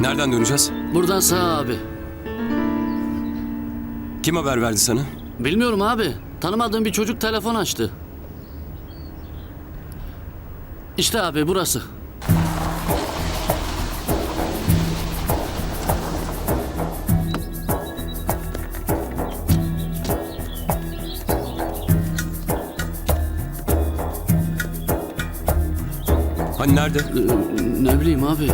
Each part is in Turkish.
Nereden döneceğiz? Buradan sağ abi. Kim haber verdi sana? Bilmiyorum abi. Tanımadığım bir çocuk telefon açtı. İşte abi burası. Hani nerede? Ee, ne bileyim abi.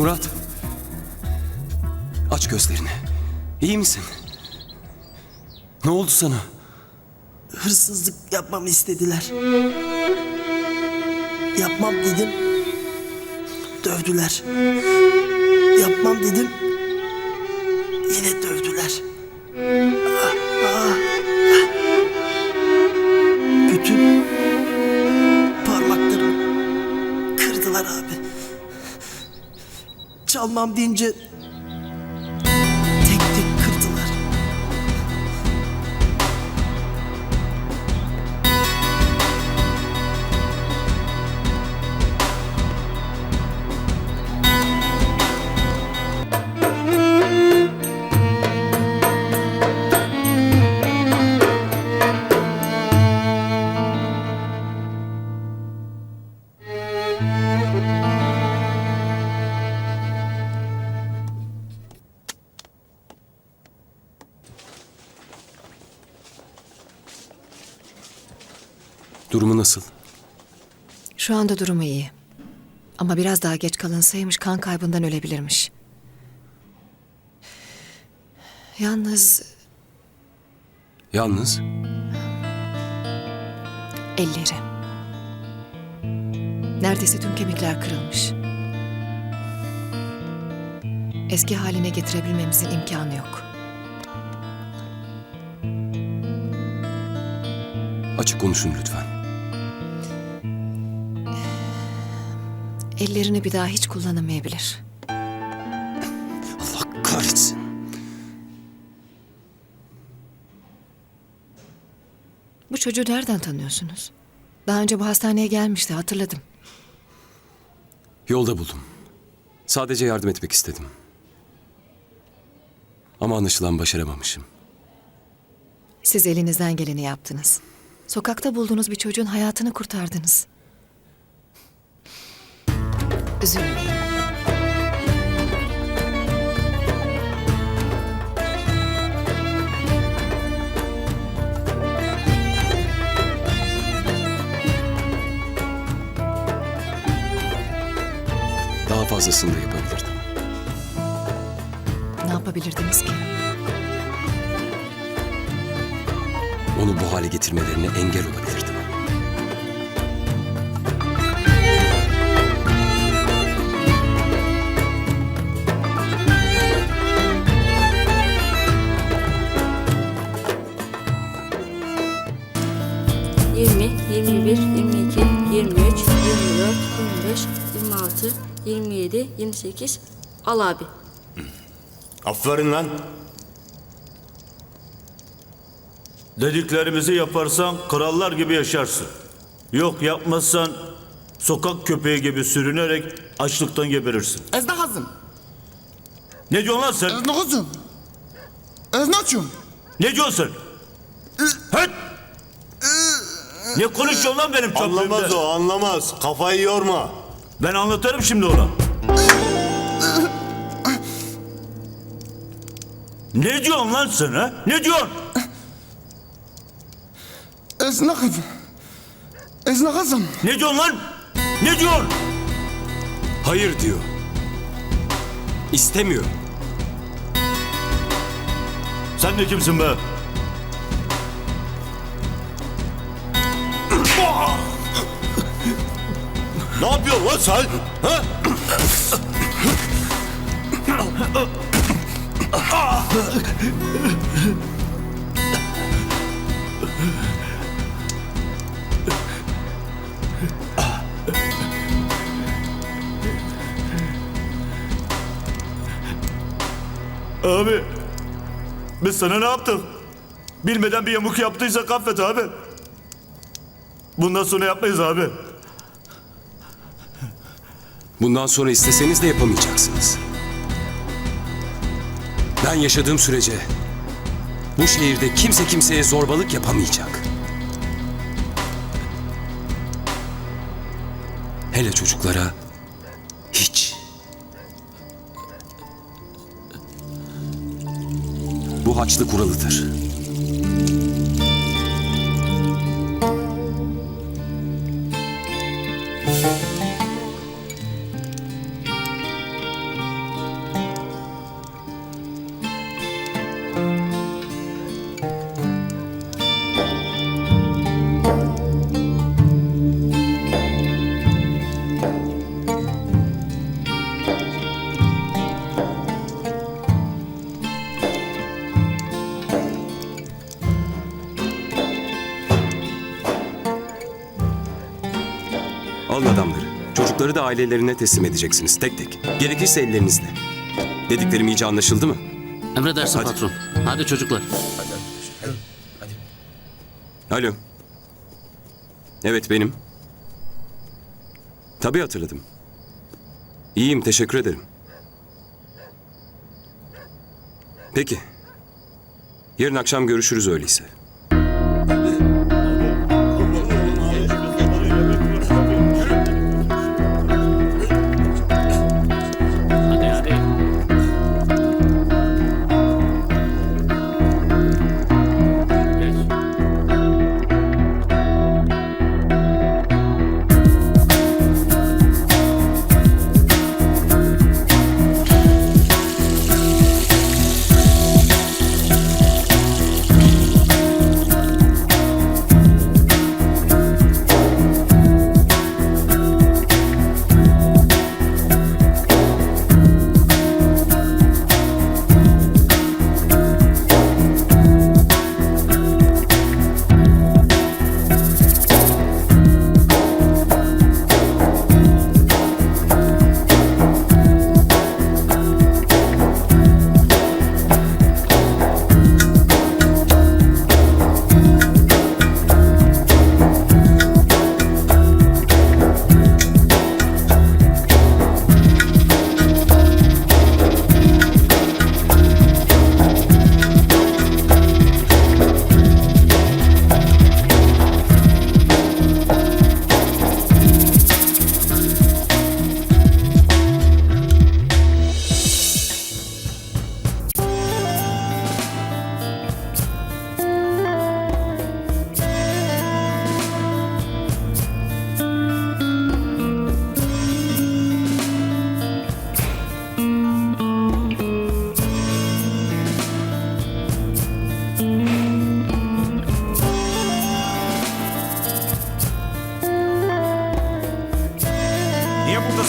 Murat. Aç gözlerini. İyi misin? Ne oldu sana? Hırsızlık yapmamı istediler. Yapmam dedim. Dövdüler. Yapmam dedim. Yine dövdüler. Çalmam deyince Durumu nasıl? Şu anda durumu iyi. Ama biraz daha geç kalınsaymış kan kaybından ölebilirmiş. Yalnız Yalnız elleri. Neredeyse tüm kemikler kırılmış. Eski haline getirebilmemizin imkanı yok. açık konuşun lütfen. Ellerini bir daha hiç kullanamayabilir. Allah kahretsin. Bu çocuğu nereden tanıyorsunuz? Daha önce bu hastaneye gelmişti hatırladım. Yolda buldum. Sadece yardım etmek istedim. Ama anlaşılan başaramamışım. Siz elinizden geleni yaptınız. Sokakta bulduğunuz bir çocuğun hayatını kurtardınız. Üzülmeyin. Daha fazlasını da yapabilirdim. Ne yapabilirdiniz ki? Onu bu hale getirmelerine engel olabilirdim. 21, 22, 23, 24, 25, 26, 27, 28. Al abi. Aferin lan. Dediklerimizi yaparsan krallar gibi yaşarsın. Yok yapmazsan sokak köpeği gibi sürünerek açlıktan geberirsin. Ez ne diyorsun lan sen? Ez ne ne diyorsun sen? Hıt! Ne konuşuyorsun lan benim Anlamaz çöplüğümde? o anlamaz. Kafayı yorma. Ben anlatırım şimdi ona. Ne diyorsun lan sen ha? Ne diyorsun? Ezna Hazım. Ezna Hazım. Ne diyorsun lan? Ne diyorsun? Hayır diyor. İstemiyor. Sen de kimsin be? Ne yapıyorsun lan sen? Ha? Abi biz sana ne yaptık? Bilmeden bir yamuk yaptıysak affet abi. Bundan sonra yapmayız abi. Bundan sonra isteseniz de yapamayacaksınız. Ben yaşadığım sürece bu şehirde kimse kimseye zorbalık yapamayacak. Hele çocuklara hiç. Bu haçlı kuralıdır. Alın adamları. Çocukları da ailelerine teslim edeceksiniz tek tek. Gerekirse ellerinizle. Dediklerim iyice anlaşıldı mı? Emredersin Hadi. patron. Hadi çocuklar. Alo. Evet benim. Tabii hatırladım. İyiyim teşekkür ederim. Peki. Yarın akşam görüşürüz öyleyse.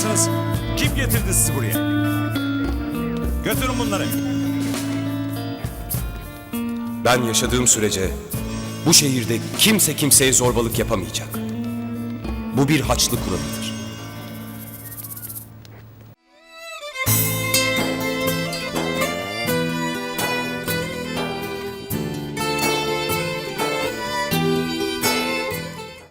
Buradasınız? Kim getirdi sizi buraya? Götürün bunları. Ben yaşadığım sürece bu şehirde kimse kimseye zorbalık yapamayacak. Bu bir haçlı kuralıdır.